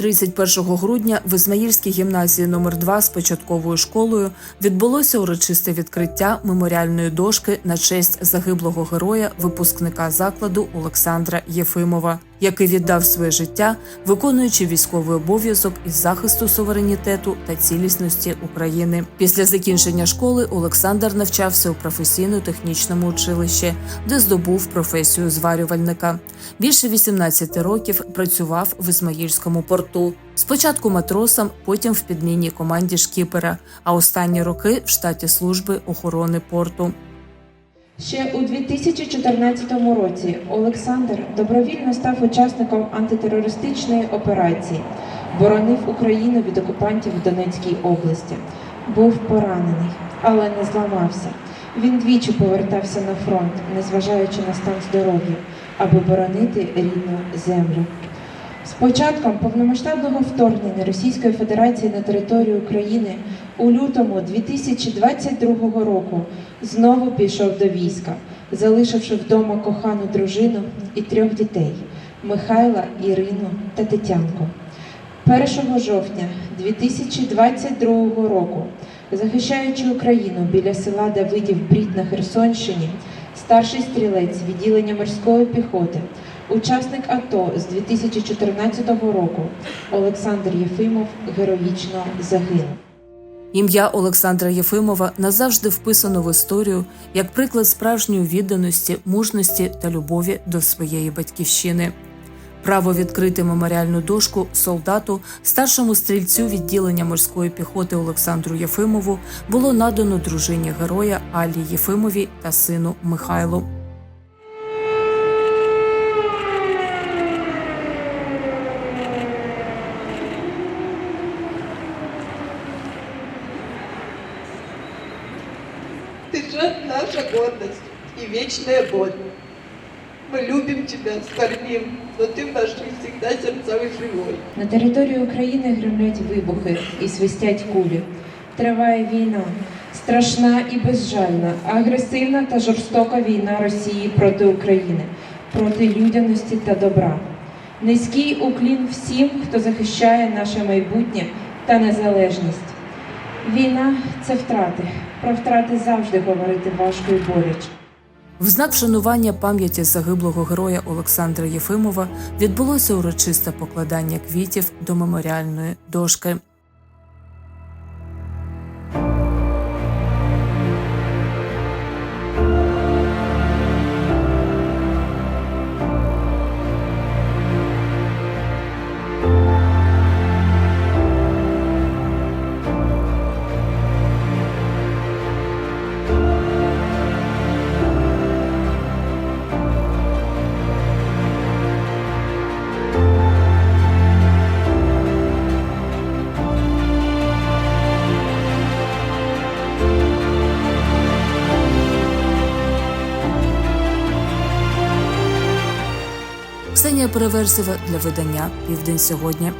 31 грудня в Ізмаїльській гімназії номер 2 з початковою школою відбулося урочисте відкриття меморіальної дошки на честь загиблого героя, випускника закладу Олександра Єфимова, який віддав своє життя, виконуючи військовий обов'язок із захисту суверенітету та цілісності України. Після закінчення школи Олександр навчався у професійно-технічному училищі, де здобув професію зварювальника. Більше 18 років працював в Ізмаїльському порту. Спочатку матросом, потім в підмінній команді шкіпера, а останні роки в штаті служби охорони порту. Ще у 2014 році Олександр добровільно став учасником антитерористичної операції, боронив Україну від окупантів в Донецькій області. Був поранений, але не зламався. Він двічі повертався на фронт, незважаючи на стан здоров'я, аби боронити рідну землю. З початком повномасштабного вторгнення Російської Федерації на територію України у лютому 2022 року знову пішов до війська, залишивши вдома кохану дружину і трьох дітей Михайла, Ірину та Тетянку. 1 жовтня 2022 року, захищаючи Україну біля села Давидів Брід на Херсонщині, старший стрілець відділення морської піхоти, учасник АТО з 2014 року Олександр Єфимов героїчно загинув. Ім'я Олександра Єфимова назавжди вписано в історію як приклад справжньої відданості, мужності та любові до своєї батьківщини. Право відкрити меморіальну дошку солдату, старшому стрільцю відділення морської піхоти Олександру Єфимову було надано дружині героя Алі Єфимовій та сину Михайлу. Ты же наша гордость и вечная боль. Мы любим тебя, скорбим, но ты в наших всегда сердцах живой. На території України гремлять вибухи і свистять кулі. Триває війна, страшна і безжальна, агресивна та жорстока війна Росії проти України, проти людяності та добра. Низький уклін всім, хто захищає наше майбутнє та незалежність. Війна це втрати. Про втрати завжди говорити важко і боляче. В знак вшанування пам'яті загиблого героя Олександра Єфимова відбулося урочисте покладання квітів до меморіальної дошки. Ксенія переверсила для видання Південь сьогодні.